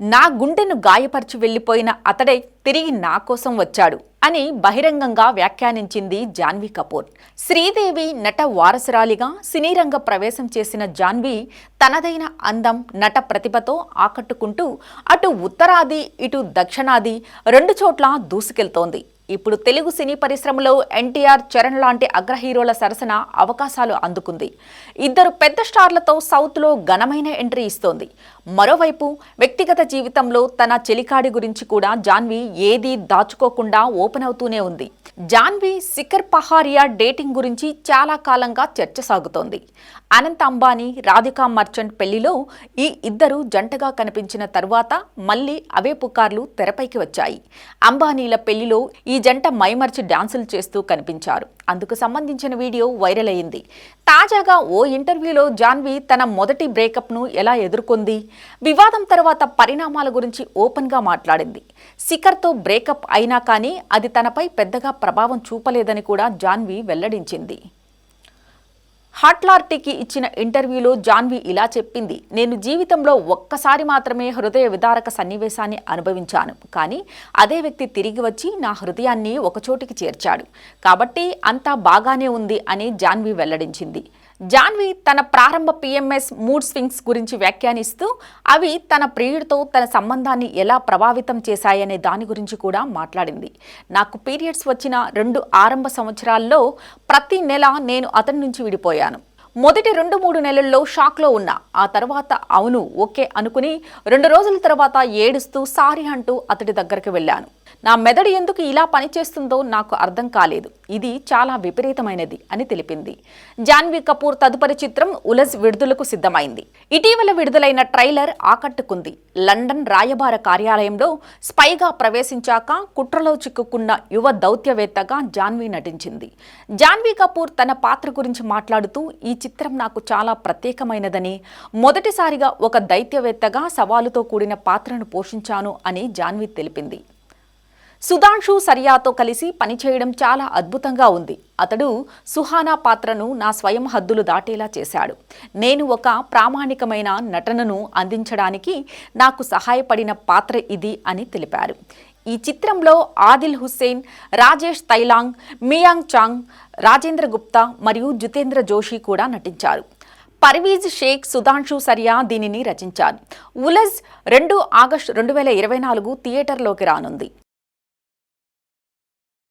నా గుండెను గాయపరిచి వెళ్ళిపోయిన అతడే తిరిగి నా కోసం వచ్చాడు అని బహిరంగంగా వ్యాఖ్యానించింది జాన్వీ కపూర్. శ్రీదేవి నట వారసురాలిగా సినీరంగ ప్రవేశం చేసిన జాన్వీ తనదైన అందం నట ప్రతిభతో ఆకట్టుకుంటూ అటు ఉత్తరాది ఇటు దక్షిణాది రెండు చోట్ల దూసుకెళ్తోంది. ఇప్పుడు తెలుగు సినీ పరిశ్రమలో ఎన్టీఆర్ చరణ్ లాంటి అగ్రహీరోల సరసన అవకాశాలు అందుకుంది. ఇద్దరు పెద్ద స్టార్లతో సౌత్లో ఘనమైన ఎంట్రీ ఇస్తోంది. మరోవైపు వ్యక్తిగత జీవితంలో తన చెలికాడి గురించి కూడా జాన్వి ఏదీ దాచుకోకుండా ఓపెన్ అవుతూనే ఉంది. జాన్వి శిఖర్ పహారియా డేటింగ్ గురించి చాలా కాలంగా చర్చ సాగుతోంది. అనంత్ అంబానీ రాధికా మర్చెంట్ పెళ్ళిలో ఈ ఇద్దరు జంటగా కనిపించిన తరువాత మళ్ళీ అవే పుకార్లు తెరపైకి వచ్చాయి. అంబానీల పెళ్ళిలో ఈ ఈ జంట మైమర్చి డాన్సులు చేస్తూ కనిపించారు. అందుకు సంబంధించిన వీడియో వైరల్ అయింది. తాజాగా ఓ ఇంటర్వ్యూలో జాన్వి తన మొదటి బ్రేకప్ను ఎలా ఎదుర్కొంది? వివాదం తర్వాత పరిణామాల గురించి ఓపెన్గా మాట్లాడింది. శిఖర్తో బ్రేకప్ అయినా కానీ అది తనపై పెద్దగా ప్రభావం చూపలేదని కూడా జాన్వి వెల్లడించింది. హాట్లార్టీకి ఇచ్చిన ఇంటర్వ్యూలో జాన్వి ఇలా చెప్పింది నేను జీవితంలో ఒక్కసారి మాత్రమే హృదయ విదారక సన్నివేశాన్ని అనుభవించాను కానీ అదే వ్యక్తి తిరిగి వచ్చి నా హృదయాన్ని ఒకచోటికి చేర్చాడు. కాబట్టి అంతా బాగానే ఉంది అని జాన్వి వెల్లడించింది. జాన్వి తన ప్రారంభ పిఎంఎస్ మూడ్ స్వింగ్స్ గురించి వ్యాఖ్యానిస్తూ అవి తన ప్రియుడితో తన సంబంధాన్ని ఎలా ప్రభావితం చేశాయనే దాని గురించి కూడా మాట్లాడింది. నాకు పీరియడ్స్ వచ్చిన రెండు ఆరంభ సంవత్సరాల్లో ప్రతి నెల నేను అతని నుంచి విడిపోయాను. మొదటి రెండు మూడు నెలల్లో షాక్లో ఉన్నా. ఆ తర్వాత అవును ఓకే అనుకుని రెండు రోజుల తర్వాత ఏడుస్తూ సారీ అంటూ అతడి దగ్గరికి వెళ్ళాను. నా మెదడు ఎందుకు ఇలా పనిచేస్తుందో నాకు అర్థం కాలేదు. ఇది చాలా విపరీతమైనది అని తెలిపింది. జాన్వీ కపూర్ తదుపరి చిత్రం ఉలజ్ విడుదలకు సిద్ధమైంది. ఇటీవల విడుదలైన ట్రైలర్ ఆకట్టుకుంది. లండన్ రాయబార కార్యాలయంలో స్పైగా ప్రవేశించాక కుట్రలో చిక్కుకున్న యువ దౌత్యవేత్తగా జాన్వీ నటించింది. జాన్వీ కపూర్ తన పాత్ర గురించి మాట్లాడుతూ ఈ చిత్రం నాకు చాలా ప్రత్యేకమైనదని మొదటిసారిగా ఒక దైత్యవేత్తగా సవాలుతో కూడిన పాత్రను పోషించాను అని జాన్వీ తెలిపింది. సుధాంశు సరియాతో కలిసి పనిచేయడం చాలా అద్భుతంగా ఉంది. అతడు సుహానా పాత్రను నా స్వయం హద్దులు దాటేలా చేశాడు. నేను ఒక ప్రామాణికమైన నటనను అందించడానికి నాకు సహాయపడిన పాత్ర ఇది అని తెలిపారు. ఈ చిత్రంలో ఆదిల్ హుస్సేన్ రాజేష్ తైలాంగ్ మియాంగ్ చాంగ్ రాజేంద్ర గుప్తా మరియు జితేంద్ర జోషి కూడా నటించారు. పర్వీజ్ షేక్ సుధాంశు సరియా దీనిని రచించారు. ఉలజ్ రెండు ఆగస్టు రెండు వేల ఇరవై నాలుగు థియేటర్లోకి రానుంది.